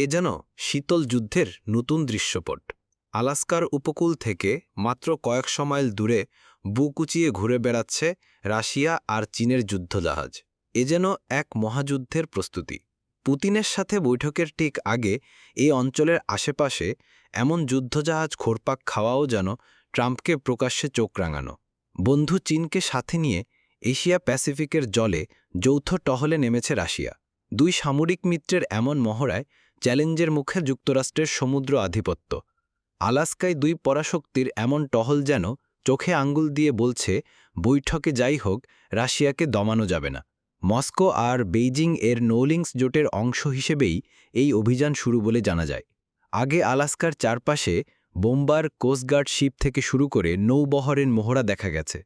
এ যেন শীতল যুদ্ধের নতুন দৃশ্যপট। আলাস্কার উপকূল থেকে মাত্র কয়েকশ মাইল দূরে বুকুচিয়ে ঘুরে বেড়াচ্ছে রাশিয়া আর চীনের যুদ্ধজাহাজ। এ যেন এক মহাযুদ্ধের প্রস্তুতি। পুতিনের সাথে বৈঠকের ঠিক আগে এই অঞ্চলের আশেপাশে এমন যুদ্ধজাহাজ খোরপাক খাওয়াও যেন ট্রাম্পকে প্রকাশ্যে চোখ রাঙানো। বন্ধু চীনকে সাথে নিয়ে এশিয়া প্যাসিফিকের জলে যৌথ টহলে নেমেছে রাশিয়া। দুই সামরিক মিত্রের এমন মহড়ায় চ্যালেঞ্জের মুখে যুক্তরাষ্ট্রের সমুদ্র আধিপত্য। আলাস্কায় দুই পরাশক্তির এমন টহল যেন চোখে আঙ্গুল দিয়ে বলছে, বৈঠকে যাই হোক, রাশিয়াকে দমানো যাবে না। মস্কো আর বেইজিং এর নোলিংস জোটের অংশ হিসেবেই এই অভিযান শুরু বলে জানা যায়। আগে আলাস্কার চারপাশে বোম্বার কোস্টগার্ড শিপ থেকে শুরু করে নৌবহরের মোহরা দেখা গেছে।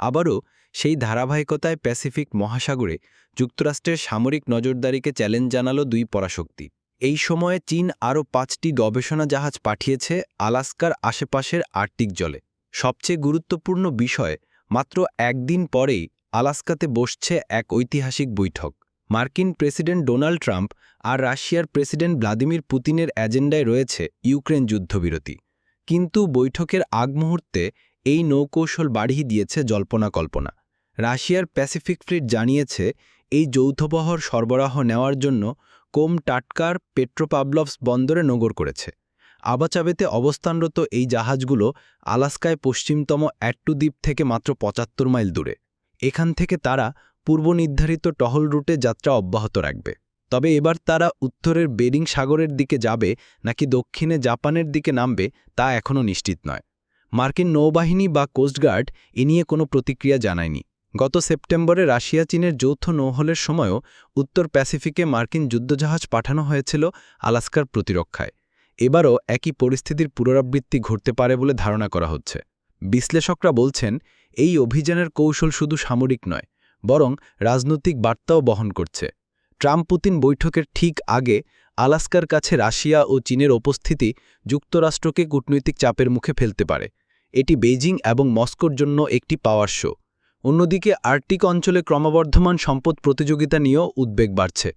আবারও সেই ধারাবাহিকতায় প্যাসিফিক মহাসাগরে যুক্তরাষ্ট্রের সামরিক নজরদারিকে চ্যালেঞ্জ জানালো দুই পরাশক্তি। এই সময়ে চীন আরও পাঁচটি গবেষণা জাহাজ পাঠিয়েছে আলাস্কার আশেপাশের আর্কটিক জলে। সবচেয়ে গুরুত্বপূর্ণ বিষয়, মাত্র একদিন পরেই আলাস্কাতে বসছে এক ঐতিহাসিক বৈঠক। মার্কিন প্রেসিডেন্ট ডোনাল্ড ট্রাম্প আর রাশিয়ার প্রেসিডেন্ট ভ্লাদিমির পুতিনের এজেন্ডায় রয়েছে ইউক্রেন যুদ্ধবিরতি। কিন্তু বৈঠকের আগ মুহূর্তে এই নৌকৌশল বাড়িয়ে দিয়েছে জল্পনা কল্পনা। রাশিয়ার প্যাসিফিক ফ্লিট জানিয়েছে, এই যৌথবহর সরবরাহ নেওয়ার জন্য কোম টাটকার পেট্রোপাবলভস বন্দরে নগর করেছে। আবাচাবেতে অবস্থানরত এই জাহাজগুলো আলাস্কায় পশ্চিমতম অ্যাট্টু দ্বীপ থেকে মাত্র পঁচাত্তর মাইল দূরে। এখান থেকে তারা পূর্বনির্ধারিত টহল রুটে যাত্রা অব্যাহত রাখবে। তবে এবার তারা উত্তরের বেরিং সাগরের দিকে যাবে নাকি দক্ষিণে জাপানের দিকে নামবে তা এখনও নিশ্চিত নয়। মার্কিন নৌবাহিনী বা কোস্টগার্ড এ নিয়ে কোনো প্রতিক্রিয়া জানায়নি। গত সেপ্টেম্বরে রাশিয়া চীনের যৌথ নৌহলের সময়ও উত্তর প্যাসিফিকে মার্কিন যুদ্ধজাহাজ পাঠানো হয়েছিল আলাস্কার প্রতিরক্ষায়। এবারও একই পরিস্থিতির পুনরাবৃত্তি ঘটতে পারে বলে ধারণা করা হচ্ছে। বিশ্লেষকরা বলছেন, এই অভিযানের কৌশল শুধু সামরিক নয়, বরং রাজনৈতিক বার্তাও বহন করছে। ট্রাম্প পুতিন বৈঠকের ঠিক আগে আলাস্কার কাছে রাশিয়া ও চীনের উপস্থিতি যুক্তরাষ্ট্রকে কূটনৈতিক চাপের মুখে ফেলতে পারে। এটি বেইজিং এবং মস্কোর জন্য একটি পাওয়ার শো। অন্যদিকে আর্কটিক অঞ্চলে ক্রমবর্ধমান সম্পদ প্রতিযোগিতা নিয়েও উদ্বেগ বাড়ছে।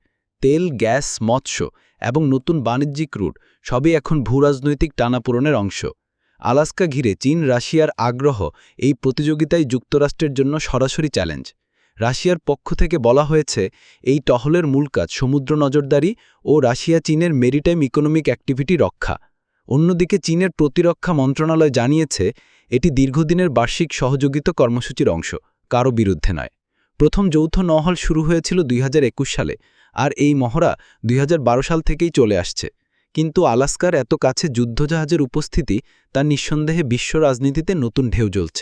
তেল, গ্যাস, মৎস্য এবং নতুন বাণিজ্যিক রুট সবই এখন ভূরাজনৈতিক টানাপূরণের অংশ। আলাস্কা ঘিরে চীন, রাশিয়ার আগ্রহ এই প্রতিযোগিতায় যুক্তরাষ্ট্রের জন্য সরাসরি চ্যালেঞ্জ। রাশিয়ার পক্ষ থেকে বলা হয়েছে, এই টহলের মূল কাজ সমুদ্র নজরদারি ও রাশিয়া চীনের মেরিটাইম ইকোনমিক অ্যাক্টিভিটি রক্ষা। অন্যদিকে চীনের প্রতিরক্ষা মন্ত্রণালয় জানিয়েছে, এটি দীর্ঘদিনের বার্ষিক সহযোগিতা কর্মসূচির অংশ। কারও বিরুদ্ধে নয়। প্রথম যৌথ নহল শুরু হয়েছিল দুই হাজার একুশ সালে আর এই মহড়া দুই হাজার বারো সাল থেকেই চলে আসছে। কিন্তু আলাস্কার এত কাছে যুদ্ধজাহাজের উপস্থিতি, তা নিঃসন্দেহে বিশ্ব রাজনীতিতে নতুন ঢেউ জ্বলছে।